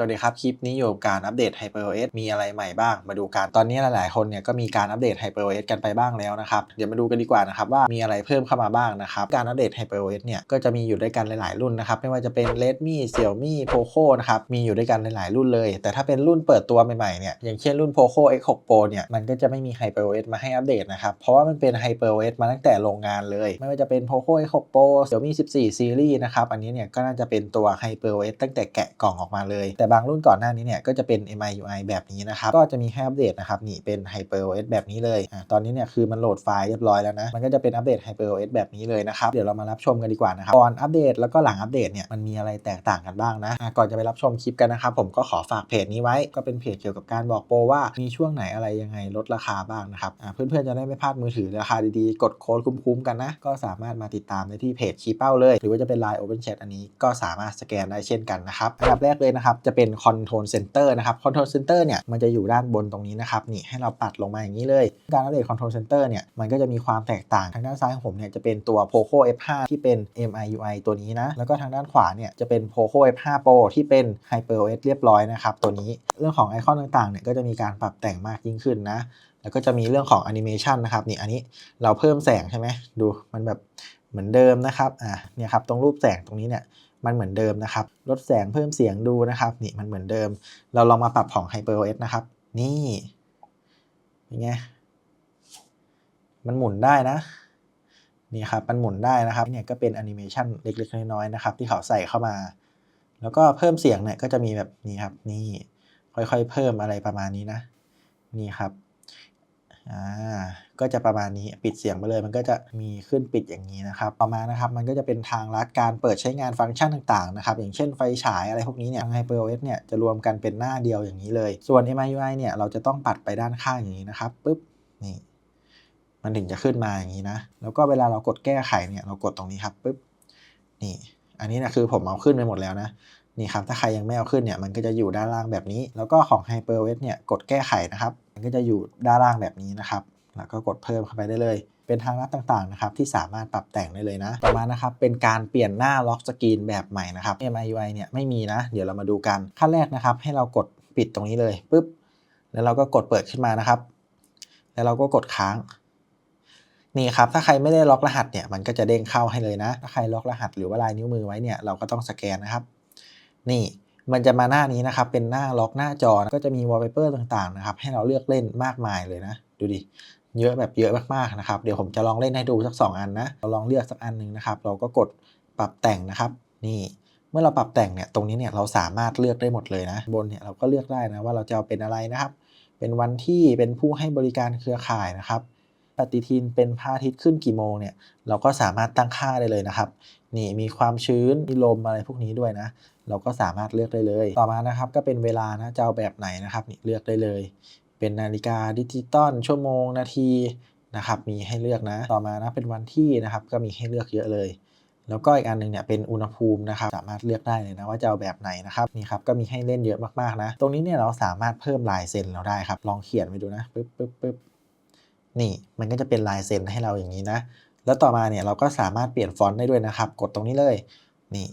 สวัสดีครับ คลิปนี้อยู่กับการอัปเดต HyperOS มีอะไรใหม่บ้าง มาดูกัน ตอนนี้หลาย ๆ คนเนี่ยก็มีการอัปเดต HyperOS กันไปบ้างแล้วนะครับ เดี๋ยวมาดูกันดีกว่านะครับว่ามีอะไรเพิ่มเข้ามาบ้างนะครับ การอัปเดต HyperOS เนี่ยก็จะมีอยู่ด้วยกันหลาย ๆ รุ่นนะครับ ไม่ว่าจะเป็น Redmi Xiaomi Poco นะครับ มีอยู่ด้วยกันหลาย ๆ รุ่นเลย แต่ถ้าเป็นรุ่นเปิดตัวใหม่ ๆ เนี่ย อย่างเช่นรุ่น Poco X6 Pro เนี่ย มันก็จะไม่มี HyperOS มาให้อัปเดตนะครับ เพราะว่ามันเป็น HyperOS มาตั้งแต่โรงงานเลย ไม่ว่าจะเป็น Poco X6 Pro Xiaomi 14 Series นะครับ อันนี้เนี่ยก็น่าจะเป็นตัว HyperOS ตั้งแต่แกะกล่องออกมาเลยแต่บางรุ่นก่อนหน้านี้เนี่ยก็จะเป็น MIUI แบบนี้นะครับ ก็จะมีให้อัปเดตนะครับนี่เป็น HyperOS แบบนี้เลยอะตอนนี้เนี่ยคือมันโหลดไฟล์เรียบร้อยแล้วนะ มันก็จะเป็นอัปเดต HyperOS แบบนี้เลยนะครับ เดี๋ยวเรามารับชมกันดีกว่านะครับก่อนอัปเดตแล้วก็หลังอัปเดตเนี่ยมันมีอะไรแตกต่างกันบ้างนะะก่อนจะไปรับชมคลิปกันนะครับผมก็ขอฝากเพจนี้ไว้ก็เป็นเพจเกี่ยวกับการบอกโปรว่ามีช่วงไหนอะไรยังไงลดราคาบ้างนะครับเพื่อนๆจะได้ไม่พลาดมือถือราคาดีๆ กดโค้ดคุ้มๆกันนะ ก็สามารถมาติดตามได้ที่เพจชี้เป้าเลย หรือว่าจะเป็น Line Open Chat อันนี้ก็สามารถสแกนได้เช่นกันนะครับอันดับแรกเลยนะครับจะเป็น Control Center นะครับ Control Center เนี่ยมันจะอยู่ด้านบนตรงนี้นะครับนี่ให้เราปัดลงมาอย่างนี้เลย การอัปเดต Control Center เนี่ยมันก็จะมีความแตกต่างทางด้านซ้ายของผมเนี่ยจะเป็นตัว Poco F5 ที่เป็น MIUI ตัวนี้นะแล้วก็ทางด้านขวาเนี่ยจะเป็น Poco F5 Pro ที่เป็น HyperOS เรียบร้อยนะครับตัวนี้เรื่องของไอคอนต่างๆเนี่ยก็จะมีการปรับแต่งมากยิ่งขึ้นนะแล้วก็จะมีเรื่องของแอนิเมชันนะครับนี่อันนี้เราเพิ่มแสงใช่ไหมดูมันแบบเหมือนเดิมนะครับอะเนี่ยครับตรงรูปแสงตรงนี้เนี่ย มันเหมือนเดิมนะครับ ลดแสงเพิ่มเสียงดูนะครับ นี่มันเหมือนเดิม เราลองมาปรับของ HyperOS นะครับ นี่เป็นไงมันหมุนได้นะนี่ครับมันหมุนได้นะครับเนี่ยก็เป็นแอนิเมชันเล็กๆ น้อยๆนะครับ ที่เขาใส่เข้ามา แล้วก็เพิ่มเสียงเนี่ยก็จะมีแบบนี้ครับ นี่ค่อยๆ เพิ่มอะไรประมาณนี้นะ นี่ครับอ่า ก็จะประมาณนี้ปิดเสียงไปเลยมันก็จะมีขึ้นปิดอย่างนี้นะครับต่อมานะครับมันก็จะเป็นทางลัดการเปิดใช้งานฟังก์ชันต่างๆนะครับอย่างเช่นไฟฉายอะไรพวกนี้เนี่ยทาง HyperOS เนี่ยจะรวมกันเป็นหน้าเดียวอย่างนี้เลย ส่วน MIUI เนี่ยเราจะต้องปัดไปด้านข้างอย่างนี้นะครับปุ๊บนี่มันถึงจะขึ้นมาอย่างนี้นะ แล้วก็เวลาเรากดแก้ไขเนี่ยเรากดตรงนี้ครับปุ๊บนี่ อันนี้นะคือผมเอาขึ้นไปหมดแล้วนะนี่ครับถ้าใครยังไม่เอาขึ้นเนี่ยมันก็จะอยู่ด้านล่างแบบนี้ แล้วก็ของ HyperOS เนี่ยกดแก้ไขนะครับ มันก็จะอยู่ด้านล่างแบบนี้นะครับ แล้วก็กดเพิ่มเข้าไปได้เลย เป็นทางลัดต่างๆนะครับที่สามารถปรับแต่งได้เลยนะต่อมานะครับเป็นการเปลี่ยนหน้าล็อกสกรีนแบบใหม่นะครับ MIUI เนี่ยไม่มีนะ เดี๋ยวเรามาดูกันขั้นแรกนะครับ ให้เรากดปิดตรงนี้เลยปุ๊บแล้วเราก็กดเปิดขึ้นมานะครับ แล้วเราก็กดค้างนี่ครับถ้าใครไม่ได้ล็อกรหัสเนี่ยมันก็จะเด้งเข้าให้เลยนะ ถ้าใครล็อกรหัสหรือว่าลายนิ้วมือไว้เนี่ยเราก็ต้องสแกนนะครับ นี่มันจะมาหน้านี้นะครับ เป็นหน้าล็อกหน้าจอก็จะมีวอลเปเปอร์ต่างๆนะครับ ให้เราเลือกเล่นมากมายเลยนะ ดูดิ เยอะแบบเยอะมากๆนะครับ เดี๋ยวผมจะลองเล่นให้ดูสัก 2 อันนะ เราลองเลือกสักอันหนึ่งนะครับ เราก็กดปรับแต่งนะครับ นี่เมื่อเราปรับแต่งเนี่ยตรงนี้เนี่ยเราสามารถเลือกได้หมดเลยนะบนเนี่ยเราก็เลือกได้นะว่าเราจะเอาเป็นอะไรนะครับ เป็นวันที่เป็นผู้ให้บริการเครือข่ายนะครับ ปฏิทินเป็นพระอาทิตย์ขึ้นกี่โมงเนี่ยเราก็สามารถตั้งค่าได้เลยนะครับ นี่มีความชื้นมีลมอะไรพวกนี้ด้วยนะ เราก็สามารถเลือกได้เลย ต่อมานะครับก็เป็นเวลานะจะเอาแบบไหนนะครับนี่เลือกได้เลย เป็นนาฬิกาดิจิตอลชั่วโมงนาทีนะครับมีให้เลือกนะ ต่อมานะเป็นวันที่นะครับก็มีให้เลือกเยอะเลย แล้วก็อีกอันหนึงเนี่ยเป็นอุณหภูมินะครับสามารถเลือกได้เลยนะว่าจะเอาแบบไหนนะครับนี่ครับก็มีให้เล่นเยอะมากๆนะ ตรงนี้เนี่ยเราสามารถเพิ่มลายเซ็นเราได้ครับ ลองเขียนไปดูนะปึ๊บปึ๊บปึ๊บนี่มันก็จะเป็นลายเซ็นให้เราอย่างนี้นะ แล้วต่อมาเนี่ยเราก็สามารถเปลี่ยนฟอนต์ได้ด้วยนะครับ กดตรงนี้เลยนี่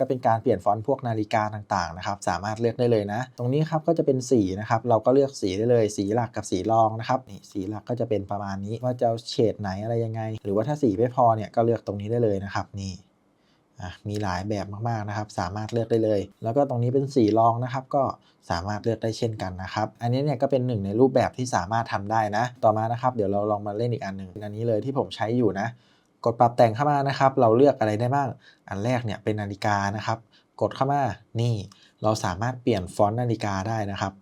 ก็เป็นการเปลี่ยนฟอนต์พวกนาฬิกาต่างๆนะครับสามารถเลือกได้เลยนะ ตรงนี้ครับก็จะเป็นสีนะครับเราก็เลือกสีได้เลย สีหลักกับสีรองนะครับนี่สีหลักก็จะเป็นประมาณนี้ว่าจะเฉดไหนอะไรยังไง หรือว่าถ้าสีไม่พอเนี่ยก็เลือกตรงนี้ได้เลยนะครับนี่มีหลายแบบมากๆนะครับ สามารถเลือกได้เลย แล้วก็ตรงนี้เป็นสีรองนะครับ ก็สามารถเลือกได้เช่นกันนะครับ อันนี้เนี่ยก็เป็นหนึ่งในรูปแบบที่สามารถทำได้นะ ต่อมานะครับ เดี๋ยวเราลองมาเล่นอีกอันหนึ่งอันนี้เลยที่ผมใช้อยู่นะ กดปรับแต่งเข้ามานะครับ เราเลือกอะไรได้บ้าง อันแรกเนี่ยเป็นนาฬิกานะครับ กดเข้ามา นี่ เราสามารถเปลี่ยนฟอนต์นาฬิกาได้นะครับ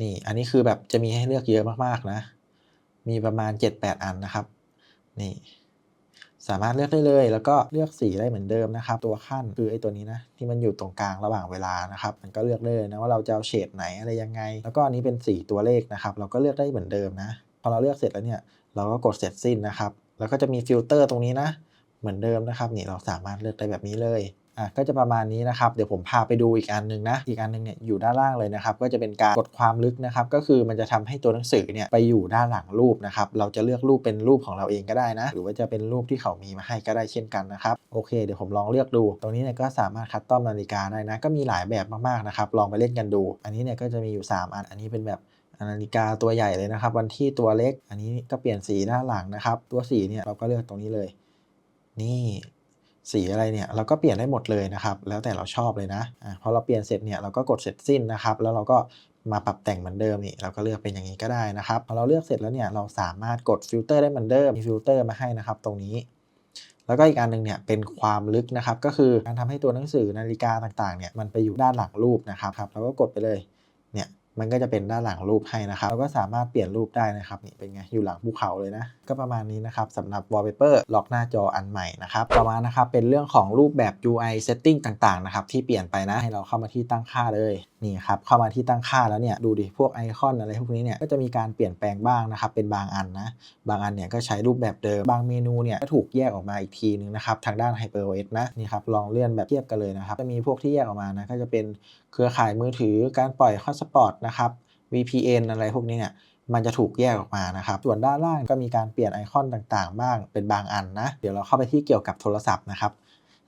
นี่ อันนี้คือแบบจะมีให้เลือกเยอะมากๆนะ มีประมาณ 7-8 อันนะครับ นี่ สามารถเลือกได้เลย แล้วก็เลือกสีได้เหมือนเดิมนะครับ ตัวขั้นคือไอ้ตัวนี้นะ ที่มันอยู่ตรงกลางระหว่างเวลานะครับ มันก็เลือกได้เลยนะว่าเราจะเอาเฉดไหนอะไรยังไง แล้วก็อันนี้เป็นสีตัวเลขนะครับ เราก็เลือกได้เหมือนเดิมนะ พอเราเลือกเสร็จแล้วเนี่ย เราก็กดเสร็จสิ้นนะครับ แล้วก็จะมีฟิลเตอร์ตรงนี้นะ เหมือนเดิมนะครับนี่เราสามารถเลือกได้แบบนี้เลยอะก็จะประมาณนี้นะครับ เดี๋ยวผมพาไปดูอีกอันหนึ่งนะ อีกอันหนึงเนี่ยอยู่ด้านล่างเลยนะครับ ก็จะเป็นการกดความลึกนะครับ ก็คือมันจะทำให้ตัวหนังสือเนี่ยไปอยู่ด้านหลังรูปนะครับ เราจะเลือกรูปเป็นรูปของเราเองก็ได้นะ หรือว่าจะเป็นรูปที่เขามีมาให้ก็ได้เช่นกันนะครับ โอเค เดี๋ยวผมลองเลือกดู ตรงนี้เนี่ยก็สามารถคัสตอมนาฬิกาได้นะ ก็มีหลายแบบมากๆนะครับ ลองไปเล่นกันดู อันนี้เนี่ยก็จะมีอยู่ 3 อัน อันนี้เป็นแบบ นาฬิกาตัวใหญ่เลยนะครับ วันที่ตัวเล็ก อันนี้ก็เปลี่ยนสีด้าหลังนะครับ ตัวสีเนี่ยเราก็เลือกตรงนี้เลย นี่สีอะไรเนี่ยเราก็เปลี่ยนได้หมดเลยนะครับ แล้วแต่เราชอบเลยนะอะพอเราเปลี่ยนเสร็จเนี่ยเราก็กดเสร็จสิ้นนะครับ แล้วเราก็มาปรับแต่งเหมือนเดิมนี่เราก็เลือกเป็นอย่างนี้ก็ได้นะครับพอเราเลือกเสร็จแล้วเนี่ยเราสามารถกดฟิลเตอร์ได้เหมือนเดิมมีฟิลเตอร์มาให้นะครับ ตรงนี้ แล้วก็อีกอันหนึงเนี่ยเป็นความลึกนะครับ ก็คือการทำให้ตัวหนังสือนาฬิกาต่างๆเนี่ยมันไปอยู่ด้านหลังรูปนะครับครับเราก็กดไปเลย มันก็จะเป็นด้านหลังรูปให้นะครับเราก็สามารถเปลี่ยนรูปได้นะครับนี่เป็นไงอยู่หลังภูเขาเลยนะก็ประมาณนี้นะครับสำหรับ wallpaper ล็อกหน้าจออันใหม่นะครับต่อมานะครับเป็นเรื่องของรูปแบบ UI setting ต่างๆนะครับที่เปลี่ยนไปนะให้เราเข้ามาที่ตั้งค่าเลยนี่ครับเข้ามาที่ตั้งค่าแล้วเนี่ยดูดิพวกไอคอนอะไรพวกนี้เนี่ยก็จะมีการเปลี่ยนแปลงบ้างนะครับเป็นบางอันนะบางอันเนี่ยก็ใช้รูปแบบเดิมบางเมนูเนี่ยก็ถูกแยกออกมาอีกทีนึงนะครับทางด้าน HyperOS นะนี่ครับลองเลื่อนแบบเทียบกันเลยนะครับจะมีพวกที่แยกออกมานะก็จะเป็น เครือข่ายมือถือการปล่อยฮอตสปอตนะครับ VPN อะไรพวกนี้เนี่ยมันจะถูกแยกออกมานะครับ ส่วนด้านล่างก็มีการเปลี่ยนไอคอนต่างๆ บ้างเป็นบางอันนะ เดี๋ยวเราเข้าไปที่เกี่ยวกับโทรศัพท์นะครับ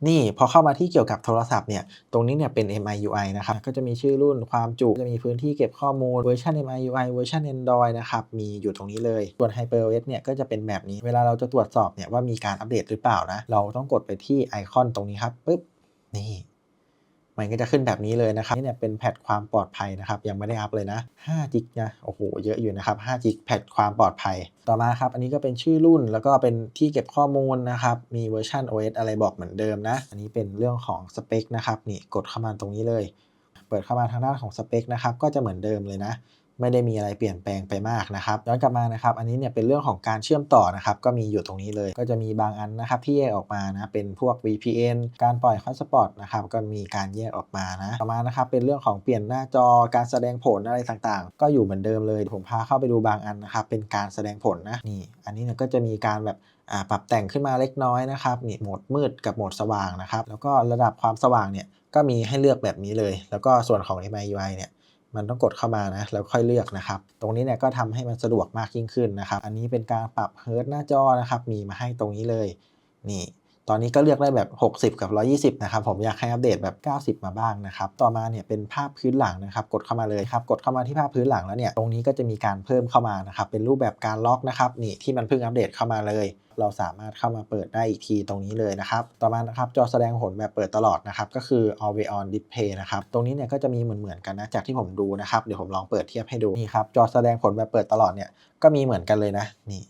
นี่พอเข้ามาที่เกี่ยวกับโทรศัพท์เนี่ย ตรงนี้เนี่ยเป็น MIUI นะครับ ก็จะมีชื่อรุ่นความจุ จะมีพื้นที่เก็บข้อมูลเวอร์ชัน MIUI เวอร์ชัน Android นะครับ มีอยู่ตรงนี้เลย ส่วน HyperOS เนี่ยก็จะเป็นแบบนี้ เวลาเราจะตรวจสอบเนี่ยว่ามีการอัปเดตหรือเปล่านะ เราต้องกดไปที่ไอคอนตรงนี้ครับ ปึ๊บ นี่ มันก็จะขึ้นแบบนี้เลยนะครับนี่เนี่ยเป็นแพทความปลอดภัยนะครับ ยังไม่ได้อัพเลยนะ5จิกนะโอ้โหเยอะอยู่นะครับ5จิกแพทความปลอดภัย ต่อมาครับ อันนี้ก็เป็นชื่อรุ่นแล้วก็เป็นที่เก็บข้อมูลนะครับ มีเวอร์ชัน OS อะไรบอกเหมือนเดิมนะ อันนี้เป็นเรื่องของสเปคนะครับนี่กดเข้ามาตรงนี้เลย เปิดเข้ามาทางด้านของสเปคนะครับก็จะเหมือนเดิมเลยนะ ไม่ได้มีอะไรเปลี่ยนแปลงไปมากนะครับย้อนกลับมานะครับ อันนี้เนี่ยเป็นเรื่องของการเชื่อมต่อนะครับก็มีอยู่ตรงนี้เลย ก็จะมีบางอันนะครับที่แยกออกมานะเป็นพวก VPN การปล่อยฮอตสปอตนะครับก็มีการแยกออกมานะต่อมานะครับเป็นเรื่องของเปลี่ยนหน้าจอการแสดงผลอะไรต่างๆ ก็อยู่เหมือนเดิมเลย ผมพาเข้าไปดูบางอันนะครับเป็นการแสดงผลนะนี่ อันนี้เนี่ยก็จะมีการแบบอ่าปรับแต่งขึ้นมาเล็กน้อยนะครับนี่โหมดมืดกับโหมดสว่างนะครับแล้วก็ระดับความสว่างเนี่ยก็มีให้เลือกแบบนี้เลย แล้วก็ส่วนของ MIUI เนี่ย มันต้องกดเข้ามานะแล้วค่อยเลือกนะครับ ตรงนี้เนี่ยก็ทำให้มันสะดวกมากยิ่งขึ้นนะครับ อันนี้เป็นการปรับเฮิร์ตหน้าจอนะครับ มีมาให้ตรงนี้เลย นี่ ตอนนี้ก็เลือกได้แบบ 60 กับ 120 นะครับ ผมอยากให้อัปเดตแบบ 90 มาบ้างนะครับ ต่อมาเนี่ยเป็นภาพพื้นหลังนะครับ กดเข้ามาเลยครับ กดเข้ามาที่ภาพพื้นหลังแล้วเนี่ย ตรงนี้ก็จะมีการเพิ่มเข้ามานะครับ เป็นรูปแบบการล็อกนะครับ นี่ที่มันเพิ่งอัปเดตเข้ามาเลย เราสามารถเข้ามาเปิดได้อีกทีตรงนี้เลยนะครับ ต่อมานะครับจอแสดงผลแบบเปิดตลอดนะครับ ก็คือ always on display นะครับ ตรงนี้เนี่ยก็จะมีเหมือนเหมือนๆกันนะ จากที่ผมดูนะครับ เดี๋ยวผมลองเปิดเทียบให้ดู นี่ครับ จอแสดงผลแบบเปิดตลอดเนี่ย ก็มีเหมือนกันเลยนะ นี่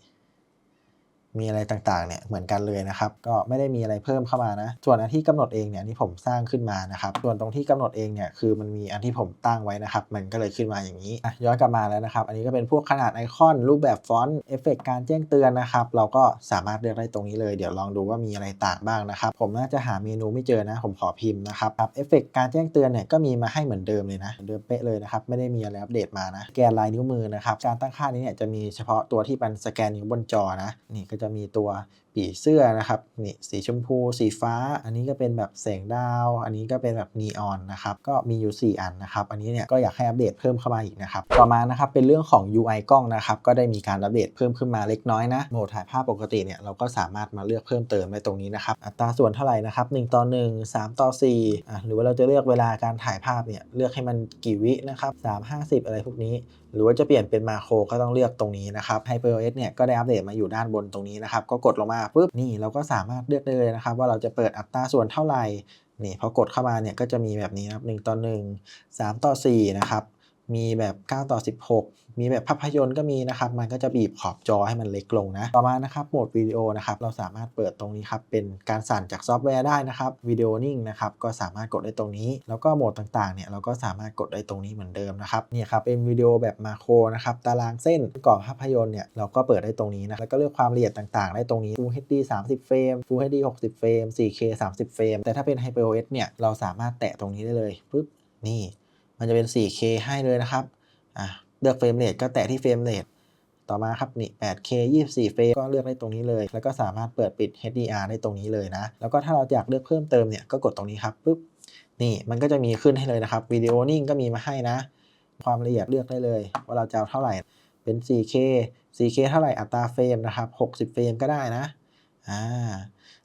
มีอะไรต่างๆเนี่ยเหมือนกันเลยนะครับ ก็ไม่ได้มีอะไรเพิ่มเข้ามานะ ส่วนอันที่กำหนดเองเนี่ยอันนี่ผมสร้างขึ้นมานะครับ ส่วนตรงที่กำหนดเองเนี่ยคือมันมีอันที่ผมตั้งไว้นะครับ มันก็เลยขึ้นมาอย่างนี้ย้อนกลับมาแล้วนะครับ อันนี้ก็เป็นพวกขนาดไอคอนรูปแบบฟอนต์เอฟเฟกการแจ้งเตือนนะครับ เราก็สามารถเลือกได้ตรงนี้เลย เดี๋ยวลองดูว่ามีอะไรต่างบ้างนะครับ ผมน่าจะหาเมนูไม่เจอนะ ผมขอพิมพ์นะครับครับเอฟเฟกการแจ้งเตือนเนี่ยก็มีมาให้เหมือนเดิมเลยนะเหมือนเดิมเป๊ะเลยนะครับไม่ได้มีอะไรอัปเดตมานะแกนลายนิ้วมือนะครับการตั้งค่านี้เนี่ยจะมีเฉพาะตัวที่เป็นสแกนนิ้วบนจอนะนี่ก็จะจะมีตัว ปีเสื้อนะครับนี่สีชมพู สีฟ้า อันนี้ก็เป็นแบบแสงดาว อันนี้ก็เป็นแบบนีออนนะครับก็มีอยู่ 4 อันนะครับอันนี้เนี่ยก็อยากให้อัปเดตเพิ่มเข้ามาอีกนะครับต่อมานะครับเป็นเรื่องของ UI กล้องนะครับก็ได้มีการอัปเดตเพิ่มขึ้นมาเล็กน้อยนะโหมดถ่ายภาพปกติเนี่ยเราก็สามารถมาเลือกเพิ่มเติมได้ตรงนี้นะครับอัตราส่วนเท่าไหร่นะครับ1ต่อ1 3 ต่อ4อะหรือว่าเราจะเลือกเวลาการถ่ายภาพเนี่ยเลือกให้มันกี่วินะครับ3 50 อะไรพวกนี้ หรือว่าจะเปลี่ยนเป็นมาโครก็ต้องเลือกตรงนี้นะครับ HyperOS เนี่ยก็ได้อัปเดตมาอยู่ด้านบนตรงนี้นะครับก็กดลงมาปุ๊บนี่เราก็สามารถเลือกได้เลยนะครับ ว่าเราจะเปิดอัตราส่วนเท่าไหร่นี่พอกดเข้ามาเนี่ยก็จะมีแบบนี้นะครับ1ต่อ1 3 ต่อ4นะครับ มีแบบ 9 ต่อ 16 มีแบบภาพยนตร์ก็มีนะครับ มันก็จะบีบขอบจอให้มันเล็กลงนะ ต่อมานะครับโหมดวิดีโอนะครับ เราสามารถเปิดตรงนี้ครับ เป็นการสั่นจากซอฟต์แวร์ได้นะครับ วิดีโอนิ่งนะครับ ก็สามารถกดได้ตรงนี้ แล้วก็โหมดต่างๆ เนี่ย เราก็สามารถกดได้ตรงนี้เหมือนเดิมนะครับ เนี่ยครับ เป็นวิดีโอแบบมาโครนะครับ ตารางเส้นกรอบภาพยนตร์เนี่ย เราก็เปิดได้ตรงนี้นะ แล้วก็เลือกความละเอียดต่างๆ ได้ตรงนี้ Full HD 30 เฟรม Full HD 60 เฟรม 4K 30 เฟรม แต่ถ้าเป็น HyperOS เนี่ย เราสามารถแตะตรงนี้ได้เลยปุ๊บ นี่ มันจะเป็น 4K ให้เลยนะครับอะเลือกเฟรมเรทก็แตะที่เฟรมเรทต่อมาครับนี่ 8K 24 เฟรมก็เลือกได้ตรงนี้เลย แล้วก็สามารถเปิดปิด HDR ได้ตรงนี้เลยนะ แล้วก็ถ้าเราอยากเลือกเพิ่มเติมเนี่ยก็กดตรงนี้ครับปุ๊บนี่มันก็จะมีขึ้นให้เลยนะครับวิดีโอนิ่งก็มีมาให้นะ ความละเอียดเลือกได้เลย ว่าเราจะเอาเท่าไหร่เป็น 4K 4K เท่าไหร่อัตราเฟรมนะครับ60 เฟรมก็ได้นะอ่า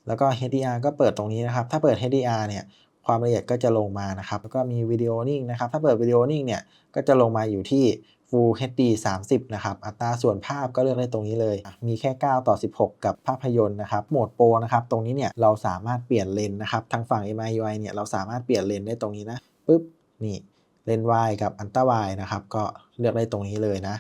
แล้วก็ HDR ก็เปิดตรงนี้นะครับ ถ้าเปิด HDR เนี่ย ความละเอียดก็จะลงมานะครับ แล้วก็มีวิดีโอนิ่งนะครับ ถ้าเปิดวิดีโอนิ่งเนี่ย ก็จะลงมาอยู่ที่ Full HD 30 นะครับ อัตราส่วนภาพก็เลือกได้ตรงนี้เลย มีแค่ 9 ต่อ 16 กับภาพยนตร์นะครับ โหมดโปรนะครับ ตรงนี้เนี่ยเราสามารถเปลี่ยนเลนส์นะครับ ทางฝั่ง MIUI เนี่ยเราสามารถเปลี่ยนเลนส์ได้ตรงนี้นะปุ๊บ นี่ เลนส์ wide กับอันต้า wide นะครับ ก็เลือกได้ตรงนี้เลยนะ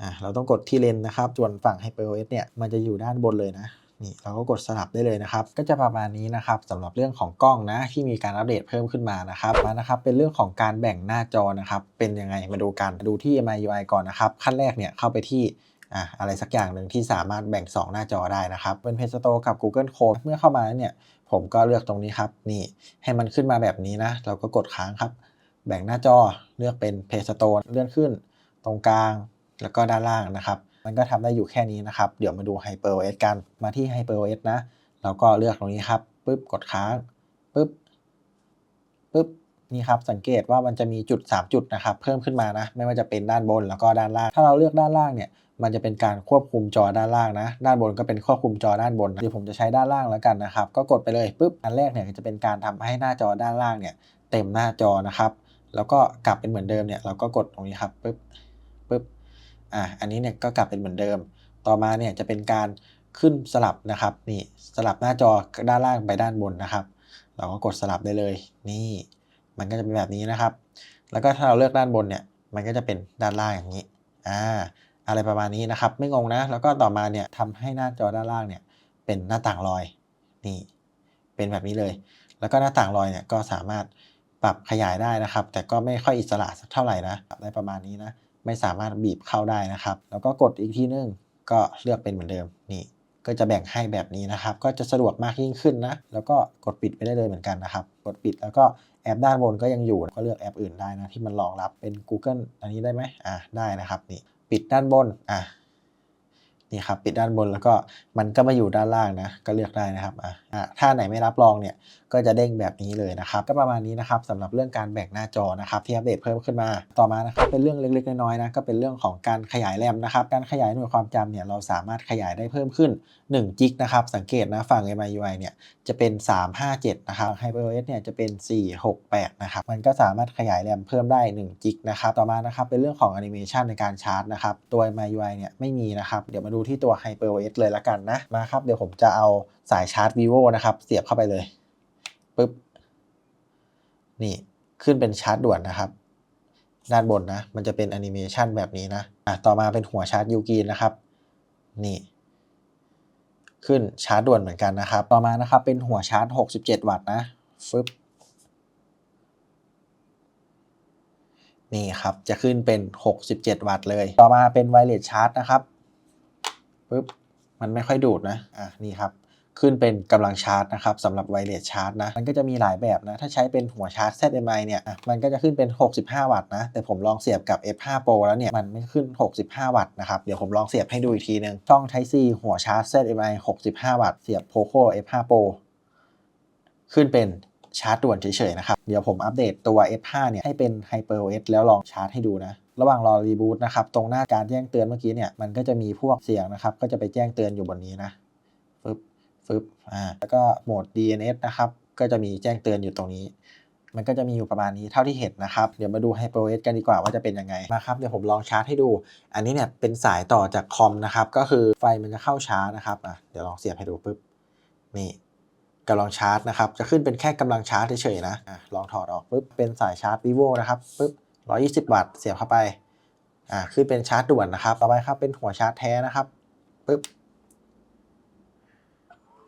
อ่า เราต้องกดที่เลนส์นะครับ ส่วนฝั่ง HyperOS เนี่ย มันจะอยู่ด้านบนเลยนะ นี่เราก็กดสลับได้เลยนะครับ ก็จะประมาณนี้นะครับสำหรับเรื่องของกล้องนะที่มีการอัปเดตเพิ่มขึ้นมานะครับมานะครับเป็นเรื่องของการแบ่งหน้าจอนะครับเป็นยังไงมาดูกันดูที่ MIUI ก่อนนะครับขั้นแรกเนี่ยเข้าไปที่อะอะไรสักอย่างหนึ่งที่สามารถแบ่ง 2 หน้าจอได้นะครับเป็น Play Store กับ Google Chrome เมื่อเข้ามาเนี่ยผมก็เลือกตรงนี้ครับนี่ให้มันขึ้นมาแบบนี้นะ เราก็กดค้างครับ แบ่งหน้าจอเลือกเป็น Play Store เลื่อนขึ้น ตรงกลางแล้วก็ด้านล่างนะครับ มันก็ทำได้อยู่แค่นี้นะครับ เดี๋ยวมาดู HyperOS กัน มาที่ HyperOS นะเราก็เลือกตรงนี้ครับปึ๊บกดค้างปึ๊บปึ๊บนี่ครับสังเกตว่ามันจะมีจุด 3 จุดนะครับเพิ่มขึ้นมานะไม่ว่าจะเป็นด้านบนแล้วก็ด้านล่าง ถ้าเราเลือกด้านล่างเนี่ยมันจะเป็นการควบคุมจอด้านล่างนะ ด้านบนก็เป็นควบคุมจอด้านบนเดี๋ยวผมจะใช้ด้านล่างแล้วกันนะครับก็กดไปเลยปึ๊บอันแรกเนี่ยจะเป็นการทำให้หน้าจอด้านล่างเนี่ยเต็มหน้าจอนะครับ แล้วก็กลับเป็นเหมือนเดิมเนี่ยเราก็กดตรงนี้ครับปึ๊บปึ๊บ อะอันนี้เนี่ยก็กลับเป็นเหมือนเดิม ต่อมาเนี่ยจะเป็นการขึ้นสลับนะครับนี่สลับหน้าจอด้านล่างไปด้านบนนะครับ เราก็กดสลับได้เลย นี่มันก็จะเป็นแบบนี้นะครับ แล้วก็ถ้าเราเลือกด้านบนเนี่ยมันก็จะเป็นด้านล่างอย่างนี้อ่าอะไรประมาณนี้นะครับ ไม่งงนะ แล้วก็ต่อมาเนี่ยทำให้หน้าจอด้านล่างเนี่ยเป็นหน้าต่างลอยนี่เป็นแบบนี้เลย แล้วก็หน้าต่างลอยเนี่ยก็สามารถปรับขยายได้นะครับ แต่ก็ไม่ค่อยอิสระสักเท่าไหร่นะได้ประมาณนี้นะ ไม่สามารถบีบเข้าได้นะครับ แล้วก็กดอีกทีนึงก็เลือกเป็นเหมือนเดิมนี่ก็จะแบ่งให้แบบนี้นะครับ ก็จะสะดวกมากยิ่งขึ้นนะ แล้วก็กดปิดไปได้เลยเหมือนกันนะครับ กดปิดแล้วก็แอปด้านบนก็ยังอยู่ ก็เลือกแอปอื่นได้นะที่มันรองรับเป็น Google อันนี้ได้ไหมอ่าได้นะครับนี่ปิดด้านบนอะนี่ครับปิดด้านบนแล้วก็มันก็มาอยู่ด้านล่างนะ ก็เลือกได้นะครับอะอะถ้าไหนไม่รับรองเนี่ยก็จะเด้งแบบนี้เลยนะครับ ก็ประมาณนี้นะครับสำหรับเรื่องการแบ่งหน้าจอนะครับที่อัปเดตเพิ่มขึ้นมา ต่อมานะครับเป็นเรื่องเล็กๆน้อยๆนะก็เป็นเรื่องของการขยายแรมนะครับการขยายหน่วยความจำเนี่ยเราสามารถขยายได้เพิ่มขึ้น1จิกนะครับสังเกตนะฝั่ง MIUI เนี่ยจะเป็น 357 นะครับ HyperOS เนี่ยจะเป็น 468 นะครับ มันก็สามารถขยายแรมเพิ่มได้1จิกนะครับ ต่อมานะครับเป็นเรื่องของแอนิเมชันในการชาร์จนะครับ ตัว MIUI เนี่ยไม่มีนะครับ เดี๋ยวมาดูที่ตัว HyperOS เลยละกันนะ มาครับ เดี๋ยวผมจะเอาสายชาร์จ vivo นะครับ เสียบเข้าไปเลย ปึ๊บ นี่ขึ้นเป็นชาร์จด่วนนะครับ ด้านบนนะ มันจะเป็นแอนิเมชันแบบนี้นะ อะ ต่อมาเป็นหัวชาร์จยูกีนนะครับ นี่ ขึ้นชาร์จด่วนเหมือนกันนะครับ ต่อมานะครับ เป็นหัวชาร์จ 67 วัตต์นะฟึบนี่ครับ จะขึ้นเป็น 67 วัตต์เลย ต่อมาเป็นไวเลสชาร์จนะครับปึ๊บ มันไม่ค่อยดูดนะ อะ นี่ครับ ขึ้นเป็นกำลังชาร์จนะครับสำหรับไวเลสชาร์จนะมันก็จะมีหลายแบบนะ ถ้าใช้เป็นหัวชาร์จ ZMI เนี่ยอะมันก็จะขึ้นเป็น 65 วัตต์นะ แต่ผมลองเสียบกับ F5 Pro แล้วเนี่ย มันไม่ขึ้น 65 วัตต์นะครับ เดี๋ยวผมลองเสียบให้ดูอีกทีนึงช่อง Type C หัวชาร์จ ZMI 65 วัตต์เสียบ Poco F5 Pro ขึ้นเป็นชาร์จด่วนเฉยๆนะครับ เดี๋ยวผมอัปเดตตัว F5 เนี่ยให้เป็น HyperOS แล้วลองชาร์จให้ดูนะ ระหว่างรอรีบูตนะครับ ตรงหน้าการแจ้งเตือนเมื่อกี้เนี่ย มันก็จะมีพวกเสียงนะครับ ก็จะไปแจ้งเตือนอยู่บนนี้นะ ฟึบอ่าแล้วก็โหมด DNS นะครับ ก็จะมีแจ้งเตือนอยู่ตรงนี้ มันก็จะมีอยู่ประมาณนี้เท่าที่เห็นนะครับ เดี๋ยวมาดู HyperOS กันดีกว่าว่าจะเป็นยังไงมาครับ เดี๋ยวผมลองชาร์จให้ดู อันนี้เนี่ยเป็นสายต่อจากคอมนะครับ ก็คือไฟมันจะเข้าชาร์จนะครับอะเดี๋ยวลองเสียบให้ดูปุ๊บ นี่กำลังชาร์จนะครับ จะขึ้นเป็นแค่กำลังชาร์จเฉยๆนะอะลองถอดออกปุ๊บ เป็นสายชาร์จ vivo นะครับปุ๊บ120 วัตต์เสียบเข้าไปอ่าขึ้นเป็นชาร์จด่วนนะครับ ต่อไปครับเป็นหัวชาร์จแท้นะครับปุ๊บ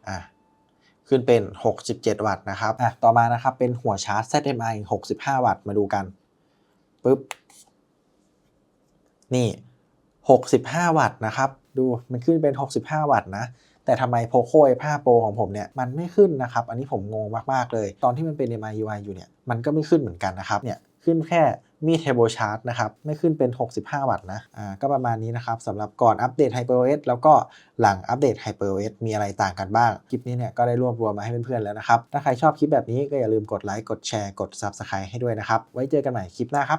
อะ ขึ้นเป็น 67 วัตต์นะครับอะต่อมานะครับเป็นหัวชาร์จ ZMI 65 วัตต์มาดูกันปุ๊บนี่ 65 วัตต์นะครับดูมันขึ้นเป็น 65 วัตต์นะแต่ทำไม Poco F5 Pro ของผมเนี่ยมันไม่ขึ้นนะครับ อันนี้ผมงงมาก ๆ เลย ตอนที่มันเป็น MIUI อยู่เนี่ยมันก็ไม่ขึ้นเหมือนกันนะครับเนี่ย ขึ้นแค่มีเทเบิลชาร์ตนะครับ ไม่ขึ้นเป็น 65 วัตต์นะ อ่า ก็ประมาณนี้นะครับสำหรับก่อนอัปเดต HyperOS แล้วก็หลังอัปเดต HyperOS มีอะไรต่างกันบ้าง คลิปนี้เนี่ยก็ได้รวบรวมมาให้เพื่อนๆแล้วนะครับ ถ้าใครชอบคลิปแบบนี้ก็อย่าลืมกดไลค์ กดแชร์ กด Subscribe ให้ด้วยนะครับ ไว้เจอกันใหม่คลิปหน้าครับ